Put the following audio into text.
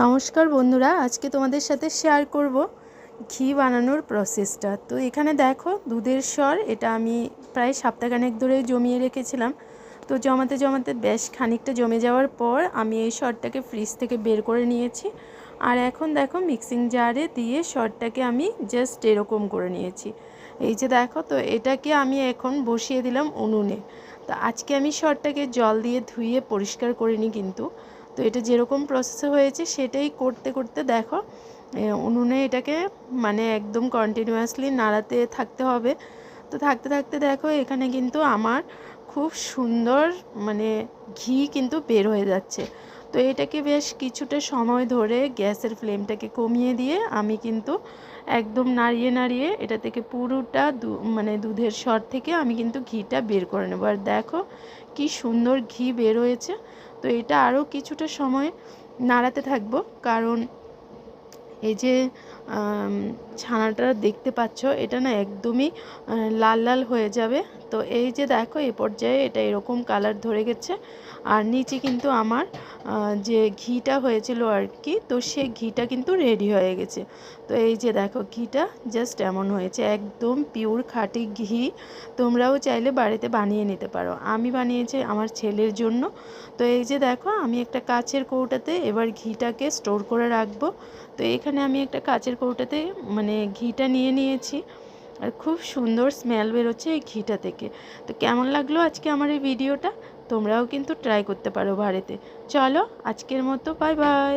নমস্কার বন্ধুরা, আজকে তোমাদের সাথে শেয়ার করব ঘি বানানোর প্রসেসটা তো এখানে দেখো দুধের স্বর এটা আমি প্রায় সপ্তাহখানেক ধরে জমিয়ে রেখেছিলাম। তো জমাতে জমাতে বেশ খানিকটা জমে যাওয়ার পর আমি এই স্বরটাকে ফ্রিজ থেকে বের করে নিয়েছি। আর এখন দেখো মিক্সিং জারে দিয়ে স্বরটাকে আমি জাস্ট এরকম করে নিয়েছি। এই যে দেখো, তো এটাকে আমি এখন বসিয়ে দিলাম উনুনে। তো আজকে আমি স্বরটাকে জল দিয়ে ধুয়ে পরিষ্কার করিনি কিন্তু। তো এটা যেরকম প্রসেসে হয়েছে সেটাই করতে করতে দেখো উনুনে এটাকে মানে একদম কন্টিনিউয়াসলি নাড়াতে থাকতে হবে। তো থাকতে থাকতে দেখো এখানে কিন্তু আমার খুব সুন্দর মানে ঘি কিন্তু বের হয়ে যাচ্ছে। তো এটাকে বেশ কিছুটা সময় ধরে গ্যাসের ফ্লেমটাকে কমিয়ে দিয়ে আমি কিন্তু একদম নাড়িয়ে নাড়িয়ে এটা থেকে পুরোটা দু মানে দুধের স্বর থেকে আমি কিন্তু ঘিটা বের করে নেব। আর দেখো কি সুন্দর ঘি বের হয়েছে। তো এটা আরও কিছুটা সময় নাড়াতে থাকব। কারণ এই যে ছানাটা দেখতে পাচ্ছ, এটা না একদমই লাল লাল হয়ে যাবে। তো এই যে দেখো, এই পর্যায়ে এটা এরকম কালার ধরে গেছে। আর নিচে কিন্তু আমার যে ঘিটা হয়েছিল আর কি, তো সে ঘিটা কিন্তু রেডি হয়ে গেছে। তো এই যে দেখো, ঘিটা জাস্ট এমন হয়েছে, একদম পিওর খাঁটি ঘি। তোমরাও চাইলে বাড়িতে বানিয়ে নিতে পারো। আমি বানিয়েছি আমার ছেলের জন্য। তো এই যে দেখো, আমি একটা কাচের কৌটাতে এবার ঘিটাকে স্টোর করে রাখব। তো এখানে আমি একটা কাচের কৌটাতে মানে ঘিটা নিয়ে নিয়েছি। আর খুব সুন্দর স্মেল বেরোচ্ছে এই ঘিটা থেকে। তো কেমন লাগল আজকে আমার এই ভিডিওটা তোমরাও কিন্তু ট্রাই করতে পারো বাড়িতে। চলো আজকের মতো বাই বাই